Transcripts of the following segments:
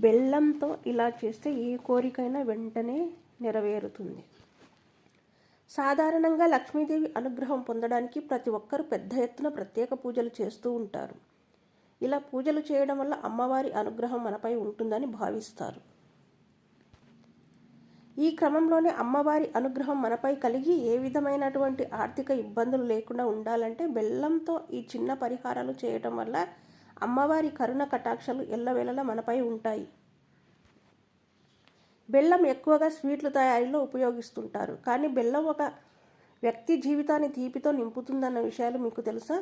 బెల్లంతో ఇలా చేస్తే ఏ కోరికైనా వెంటనే నెరవేరుతుంది. సాధారణంగా లక్ష్మీదేవి అనుగ్రహం పొందడానికి ప్రతి ఒక్కరూ పెద్ద ఎత్తున ప్రత్యేక పూజలు చేస్తూ ఉంటారు. ఇలా పూజలు చేయడం వల్ల అమ్మవారి అనుగ్రహం మనపై ఉంటుందని భావిస్తారు. ఈ క్రమంలోనే అమ్మవారి అనుగ్రహం మనపై కలిగి ఏ విధమైనటువంటి ఆర్థిక ఇబ్బందులు లేకుండా ఉండాలంటే బెల్లంతో ఈ చిన్న పరిహారాలు చేయటం వల్ల అమ్మవారి కరుణ కటాక్షలు ఎల్లవేళలా మనపై ఉంటాయి. బెల్లం ఎక్కువగా స్వీట్ల తయారీలో ఉపయోగిస్తుంటారు. కానీ బెల్లం ఒక వ్యక్తి జీవితాన్ని తీపితో నింపుతుందన్న విషయాలు మీకు తెలుసా?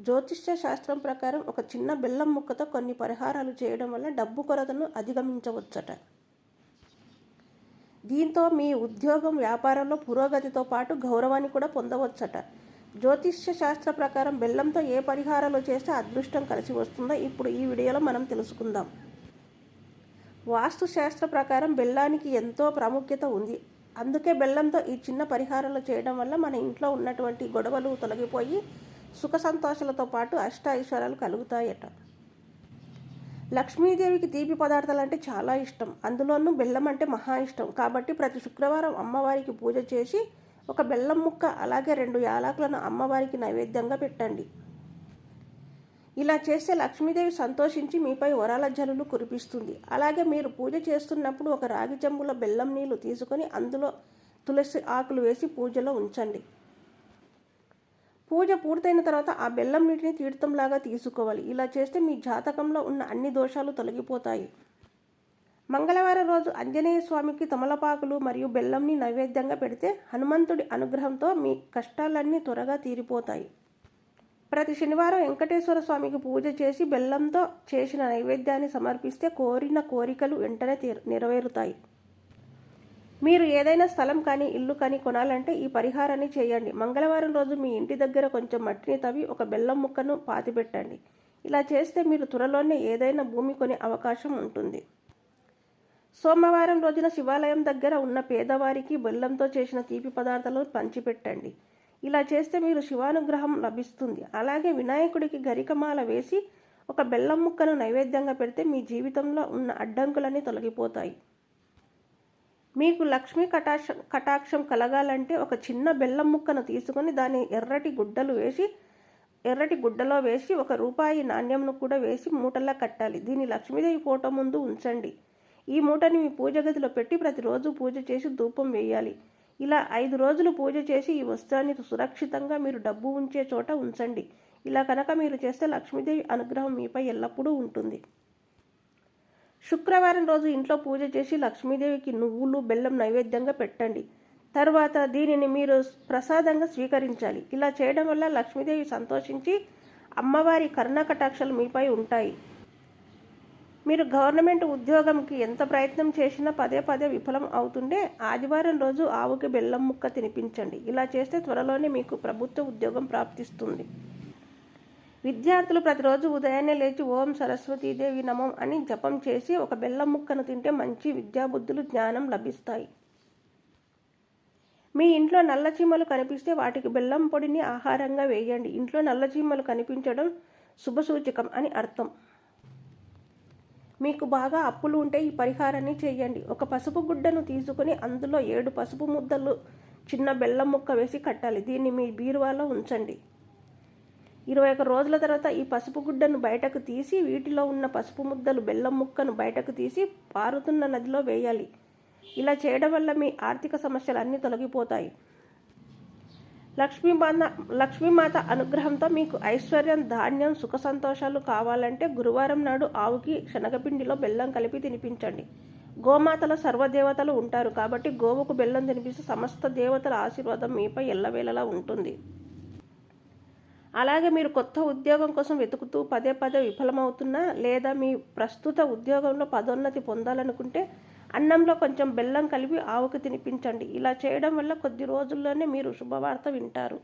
జ్యోతిష్య శాస్త్రం ప్రకారం ఒక చిన్న బెల్లం ముక్కతో కొన్ని పరిహారాలు చేయడం వల్ల డబ్బు కొరతను అధిగమించవచ్చట. దీంతో మీ ఉద్యోగం వ్యాపారంలో పురోగతితో పాటు గౌరవాన్ని కూడా పొందవచ్చట. జ్యోతిష్య శాస్త్ర ప్రకారం బెల్లంతో ఏ పరిహారాలు చేస్తే అదృష్టం కలిసి వస్తుందో ఇప్పుడు ఈ వీడియోలో మనం తెలుసుకుందాం. వాస్తు శాస్త్ర ప్రకారం బెల్లానికి ఎంతో ప్రాముఖ్యత ఉంది. అందుకే బెల్లంతో ఈ చిన్న పరిహారాలు చేయడం వల్ల మన ఇంట్లో ఉన్నటువంటి గొడవలు తొలగిపోయి సుఖ సంతోషాలతో పాటు అష్ట ఐశ్వర్యాలు కలుగుతాయట. లక్ష్మీదేవికి తీపి పదార్థాలు అంటే చాలా ఇష్టం. అందులోనూ బెల్లం అంటే మహా ఇష్టం. కాబట్టి ప్రతి శుక్రవారం అమ్మవారికి పూజ చేసి ఒక బెల్లం ముక్క అలాగే రెండు యాలకులను అమ్మవారికి నైవేద్యంగా పెట్టండి. ఇలా చేస్తే లక్ష్మీదేవి సంతోషించి మీపై వరాల జలులు కురిపిస్తుంది. అలాగే మీరు పూజ చేస్తున్నప్పుడు ఒక రాగి చెంబుల బెల్లం నీళ్ళు తీసుకొని అందులో తులసి ఆకులు వేసి పూజలో ఉంచండి. పూజ పూర్తయిన తర్వాత ఆ బెల్లం నీటిని తీర్థంలాగా తీసుకోవాలి. ఇలా చేస్తే మీ జాతకంలో ఉన్న అన్ని దోషాలు తొలగిపోతాయి. మంగళవారం రోజు ఆంజనేయ స్వామికి తమలపాకులు మరియు బెల్లంని నైవేద్యంగా పెడితే హనుమంతుడి అనుగ్రహంతో మీ కష్టాలన్నీ త్వరగా తీరిపోతాయి. ప్రతి శనివారం వెంకటేశ్వర స్వామికి పూజ చేసి బెల్లంతో చేసిన నైవేద్యాన్ని సమర్పిస్తే కోరిన కోరికలు వెంటనే నెరవేరుతాయి. మీరు ఏదైనా స్థలం కానీ ఇల్లు కానీ కొనాలంటే ఈ పరిహారాన్ని చేయండి. మంగళవారం రోజు మీ ఇంటి దగ్గర కొంచెం మట్టిని తవ్వి ఒక బెల్లం ముక్కను పాతిపెట్టండి. ఇలా చేస్తే మీరు త్వరలోనే ఏదైనా భూమి కొనే అవకాశం ఉంటుంది. సోమవారం రోజున శివాలయం దగ్గర ఉన్న పేదవారికి బెల్లంతో చేసిన తీపి పదార్థాలను పంచిపెట్టండి. ఇలా చేస్తే మీరు శివానుగ్రహం లభిస్తుంది. అలాగే వినాయకుడికి గరికమాల వేసి ఒక బెల్లం ముక్కను నైవేద్యంగా పెడితే మీ జీవితంలో ఉన్న అడ్డంకులన్నీ తొలగిపోతాయి. మీకు లక్ష్మీ కటాక్ష కటాక్షం కలగాలంటే ఒక చిన్న బెల్లం ముక్కను తీసుకొని దాని ఎర్రటి గుడ్డలు వేసి ఎర్రటి గుడ్డలో వేసి ఒక రూపాయి నాణ్యంను కూడా వేసి మూటల్లా కట్టాలి. దీన్ని లక్ష్మీదేవి ఫోటో ముందు ఉంచండి. ఈ మూటని మీ పూజ గదిలో పెట్టి ప్రతిరోజు పూజ చేసి ధూపం వేయాలి. ఇలా ఐదు రోజులు పూజ చేసి ఈ వస్త్రాన్ని సురక్షితంగా మీరు డబ్బు ఉంచే చోట ఉంచండి. ఇలా కనుక మీరు చేస్తే లక్ష్మీదేవి అనుగ్రహం మీపై ఎల్లప్పుడూ ఉంటుంది. శుక్రవారం రోజు ఇంట్లో పూజ చేసి లక్ష్మీదేవికి నువ్వులు బెల్లం నైవేద్యంగా పెట్టండి. తర్వాత దీనిని మీరు ప్రసాదంగా స్వీకరించాలి. ఇలా చేయడం వల్ల లక్ష్మీదేవి సంతోషించి అమ్మవారి కరుణకటాక్షలు మీపై ఉంటాయి. మీరు గవర్నమెంట్ ఉద్యోగంకి ఎంత ప్రయత్నం చేసినా పదే పదే విఫలం అవుతుండే ఆదివారం రోజు ఆవుకి బెల్లం ముక్క తినిపించండి. ఇలా చేస్తే త్వరలోనే మీకు ప్రభుత్వ ఉద్యోగం ప్రాప్తిస్తుంది. విద్యార్థులు ప్రతిరోజు ఉదయాన్నే లేచి ఓం సరస్వతీదేవి నమం అని జపం చేసి ఒక బెల్లం ముక్కను తింటే మంచి విద్యాబుద్ధులు జ్ఞానం లభిస్తాయి. మీ ఇంట్లో నల్ల చీమలు కనిపిస్తే వాటికి బెల్లం పొడిని ఆహారంగా వేయండి. ఇంట్లో నల్ల చీమలు కనిపించడం శుభసూచకం అని అర్థం. మీకు బాగా అప్పులు ఉంటే ఈ పరిహారాన్ని చేయండి. ఒక పసుపు గుడ్డను తీసుకుని అందులో ఏడు పసుపు ముద్దలు చిన్న బెల్లం ముక్క వేసి కట్టాలి. దీన్ని మీ బీరువాలో ఉంచండి. ఇరవై ఒక రోజుల తర్వాత ఈ పసుపు గుడ్డను బయటకు తీసి వీటిలో ఉన్న పసుపు ముద్దలు బెల్లం ముక్కను బయటకు తీసి పారుతున్న నదిలో వేయాలి. ఇలా చేయడం వల్ల మీ ఆర్థిక సమస్యలు అన్నీ తొలగిపోతాయి. లక్ష్మీమాత లక్ష్మీమాత అనుగ్రహంతో మీకు ఐశ్వర్యం ధాన్యం సుఖ సంతోషాలు కావాలంటే గురువారం నాడు ఆవుకి శనగపిండిలో బెల్లం కలిపి తినిపించండి. గోమాతలో సర్వదేవతలు ఉంటారు కాబట్టి గోవుకు బెల్లం తినిపిస్తే సమస్త దేవతల ఆశీర్వాదం మీపై ఎల్లవేళలా ఉంటుంది. అలాగే మీరు కొత్త ఉద్యోగం కోసం వెతుకుతూ పదే పదే విఫలమవుతున్నా లేదా మీ ప్రస్తుత ఉద్యోగంలో పదోన్నతి పొందాలనుకుంటే అన్నంలో కొంచెం బెల్లం కలిపి ఆవుకు తినిపించండి. ఇలా చేయడం వల్ల కొద్ది రోజుల్లోనే మీరు శుభవార్త వింటారు.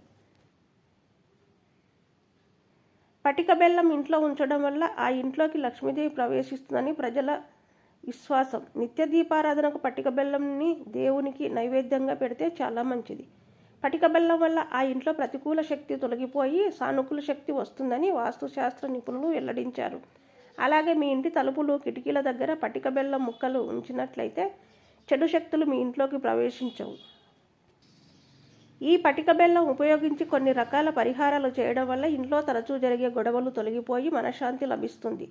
పటిక బెల్లం ఇంట్లో ఉంచడం వల్ల ఆ ఇంట్లోకి లక్ష్మీదేవి ప్రవేశిస్తుందని ప్రజల విశ్వాసం. నిత్య దీపారాధనకు పటిక బెల్లంని దేవునికి నైవేద్యంగా పెడితే చాలా మంచిది. పటిక బెల్లం వల్ల ఆ ఇంట్లో ప్రతికూల శక్తి తొలగిపోయి సానుకూల శక్తి వస్తుందని వాస్తుశాస్త్ర నిపుణులు వెల్లడించారు. అలాగే మీ ఇంటి తలుపులు కిటికీల దగ్గర పటిక బెల్లం ముక్కలు ఉంచినట్లయితే చెడు శక్తులు మీ ఇంట్లోకి ప్రవేశించవు. ఈ పటిక బెల్లం ఉపయోగించి కొన్ని రకాల పరిహారాలు చేయడం వల్ల ఇంట్లో తరచూ జరిగే గొడవలు తొలగిపోయి మనశ్శాంతి లభిస్తుంది.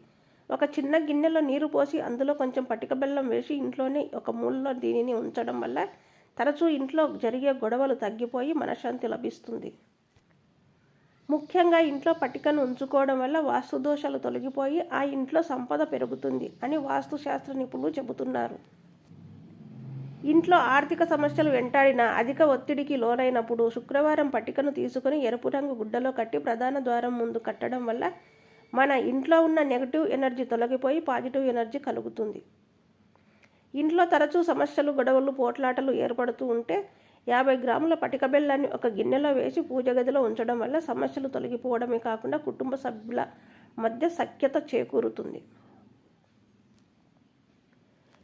ఒక చిన్న గిన్నెలో నీరు పోసి అందులో కొంచెం పటిక బెల్లం వేసి ఇంట్లోనే ఒక మూలలో దీనిని ఉంచడం వల్ల తరచూ ఇంట్లో జరిగే గొడవలు తగ్గిపోయి మనశ్శాంతి లభిస్తుంది. ముఖ్యంగా ఇంట్లో పట్టికను ఉంచుకోవడం వల్ల వాస్తు దోషాలు తొలగిపోయి ఆ ఇంట్లో సంపద పెరుగుతుంది అని వాస్తు శాస్త్ర నిపుణులు చెబుతున్నారు. ఇంట్లో ఆర్థిక సమస్యలు వెంటాడిన అధిక ఒత్తిడికి లోనైనప్పుడు శుక్రవారం పట్టికను తీసుకుని ఎరుపు రంగు గుడ్డలో కట్టి ప్రధాన ద్వారం ముందు కట్టడం వల్ల మన ఇంట్లో ఉన్న నెగటివ్ ఎనర్జీ తొలగిపోయి పాజిటివ్ ఎనర్జీ కలుగుతుంది. ఇంట్లో తరచూ సమస్యలు గొడవలు పోట్లాటలు ఏర్పడుతూ ఉంటే యాభై గ్రాముల పటిక బెల్లాన్ని ఒక గిన్నెలో వేసి పూజ గదిలో ఉంచడం వల్ల సమస్యలు తొలగిపోవడమే కాకుండా కుటుంబ సభ్యుల మధ్య సఖ్యత చేకూరుతుంది.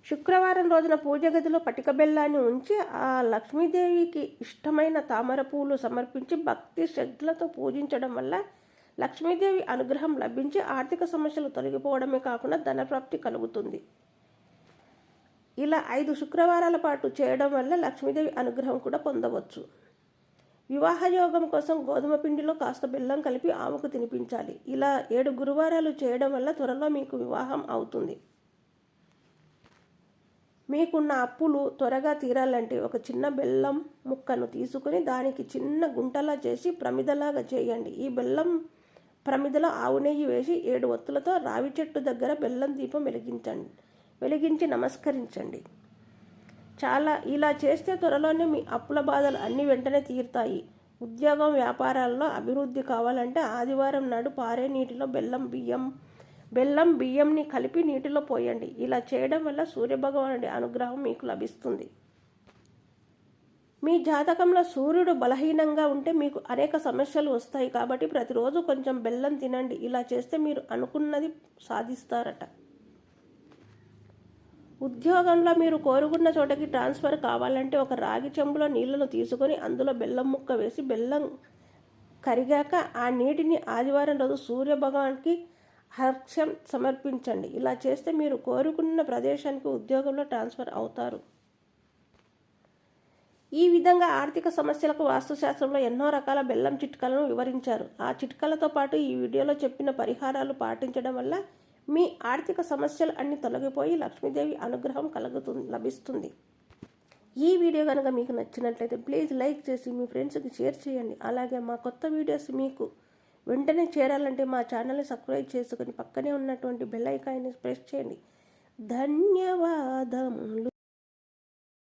శుక్రవారం రోజున పూజ గదిలో పటిక బెల్లాన్ని ఉంచి ఆ లక్ష్మీదేవికి ఇష్టమైన తామర పూలు సమర్పించి భక్తి శ్రద్ధలతో పూజించడం వల్ల లక్ష్మీదేవి అనుగ్రహం లభించి ఆర్థిక సమస్యలు తొలగిపోవడమే కాకుండా ధనప్రాప్తి కలుగుతుంది. ఇలా ఐదు శుక్రవారాల పాటు చేయడం వల్ల లక్ష్మీదేవి అనుగ్రహం కూడా పొందవచ్చు. వివాహ యోగం కోసం గోధుమ పిండిలో కాస్త బెల్లం కలిపి ఆవుకు తినిపించాలి. ఇలా ఏడు గురువారాలు చేయడం వల్ల త్వరలో మీకు వివాహం అవుతుంది. మీకున్న అప్పులు త్వరగా తీరాలంటే ఒక చిన్న బెల్లం ముక్కను తీసుకుని దానికి చిన్న గుంటలా చేసి ప్రమిదలాగా చేయండి. ఈ బెల్లం ప్రమిదలో ఆవు నెయ్యి వేసి ఏడు ఒత్తులతో రావి చెట్టు దగ్గర బెల్లం దీపం వెలిగించండి. వెలిగించి నమస్కరించండి. చాలా ఇలా చేస్తే త్వరలోనే మీ అప్పుల బాధలు అన్ని వెంటనే తీరుతాయి. ఉద్యోగం వ్యాపారాల్లో అభివృద్ధి కావాలంటే ఆదివారం నాడు పారే నీటిలో బెల్లం బియ్యం బెల్లం బియ్యంని కలిపి నీటిలో పోయండి. ఇలా చేయడం వల్ల సూర్యభగవానుడి అనుగ్రహం మీకు లభిస్తుంది. మీ జాతకంలో సూర్యుడు బలహీనంగా ఉంటే మీకు అనేక సమస్యలు వస్తాయి. కాబట్టి ప్రతిరోజు కొంచెం బెల్లం తినండి. ఇలా చేస్తే మీరు అనుకున్నది సాధిస్తారట. ఉద్యోగంలో మీరు కోరుకున్న చోటకి ట్రాన్స్ఫర్ కావాలంటే ఒక రాగి చెంబులో నీళ్ళను తీసుకొని అందులో బెల్లం ముక్క వేసి బెల్లం కరిగాక ఆ నీటిని ఆదివారం రోజు సూర్య భగవాన్కి హర్షం సమర్పించండి. ఇలా చేస్తే మీరు కోరుకున్న ప్రదేశానికి ఉద్యోగంలో ట్రాన్స్ఫర్ అవుతారు. ఈ విధంగా ఆర్థిక సమస్యలకు వాస్తుశాస్త్రంలో ఎన్నో రకాల బెల్లం చిట్కాలను వివరించారు. ఆ చిట్కాలతో పాటు ఈ వీడియోలో చెప్పిన పరిహారాలు పాటించడం వల్ల మీ ఆర్థిక సమస్యలు అన్ని తొలగిపోయి లక్ష్మీదేవి అనుగ్రహం కలుగుతుంది లభిస్తుంది. ఈ వీడియో కనుక మీకు నచ్చినట్లయితే ప్లీజ్ లైక్ చేసి మీ ఫ్రెండ్స్కి షేర్ చేయండి. అలాగే మా కొత్త వీడియోస్ మీకు వెంటనే చేరాలంటే మా ఛానల్ని సబ్స్క్రైబ్ చేసుకుని పక్కనే ఉన్నటువంటి బెల్ ఐకాన్ని ప్రెస్ చేయండి. ధన్యవాదములు.